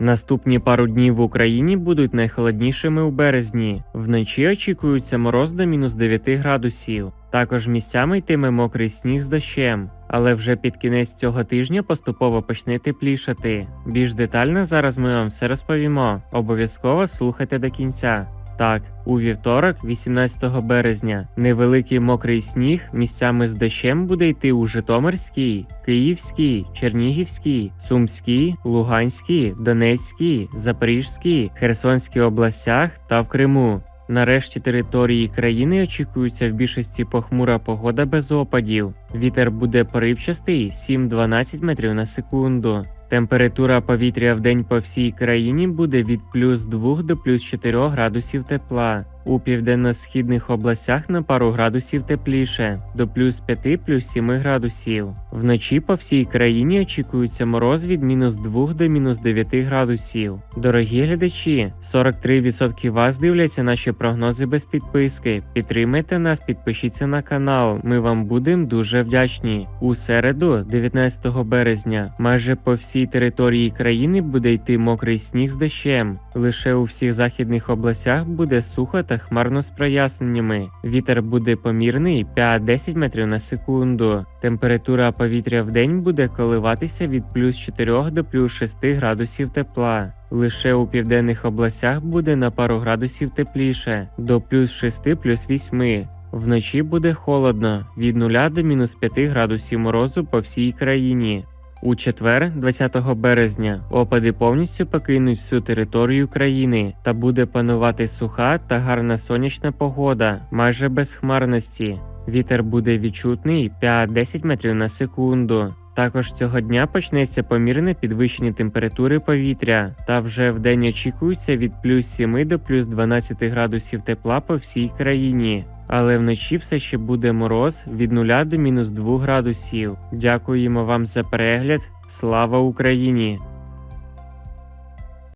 Наступні пару днів в Україні будуть найхолоднішими у березні. Вночі очікується мороз до мінус 9 градусів. Також місцями йтиме мокрий сніг з дощем. Але вже під кінець цього тижня поступово почне теплішати. Більш детально зараз ми вам все розповімо. Обов'язково слухайте до кінця. Так, у вівторок, 18 березня, невеликий мокрий сніг місцями з дощем буде йти у Житомирській, Київській, Чернігівській, Сумській, Луганській, Донецькій, Запорізькій, Херсонській областях та в Криму. Нарешті території країни очікується в більшості похмура погода без опадів. Вітер буде поривчастий 7-12 метрів на секунду. Температура повітря в день по всій країні буде від плюс 2 до плюс 4 градусів тепла. У південно-східних областях на пару градусів тепліше до плюс 5 плюс 7 градусів. Вночі по всій країні очікується мороз від мінус 2 до мінус 9 градусів. Дорогі глядачі, 43% вас дивляться наші прогнози без підписки. Підтримайте нас, підпишіться на канал. Ми вам будемо дуже вдячні. У середу, 19 березня, майже по всій території країни буде йти мокрий сніг з дощем. Лише у всіх західних областях буде сухо та хмарно з проясненнями. Вітер буде помірний 5-10 метрів на секунду. Температура повітря в день буде коливатися від плюс 4 до плюс 6 градусів тепла. Лише у південних областях буде на пару градусів тепліше до плюс 6 плюс 8. Вночі буде холодно від 0 до мінус 5 градусів морозу по всій країні. У четвер, 20 березня, опади повністю покинуть всю територію країни та буде панувати суха та гарна сонячна погода, майже без хмарності. Вітер буде відчутний 5-10 метрів на секунду. Також цього дня почнеться помірне підвищення температури повітря, та вже в день очікується від плюс 7 до плюс 12 градусів тепла по всій країні. Але вночі все ще буде мороз від 0 до мінус 2 градусів. Дякуємо вам за перегляд. Слава Україні!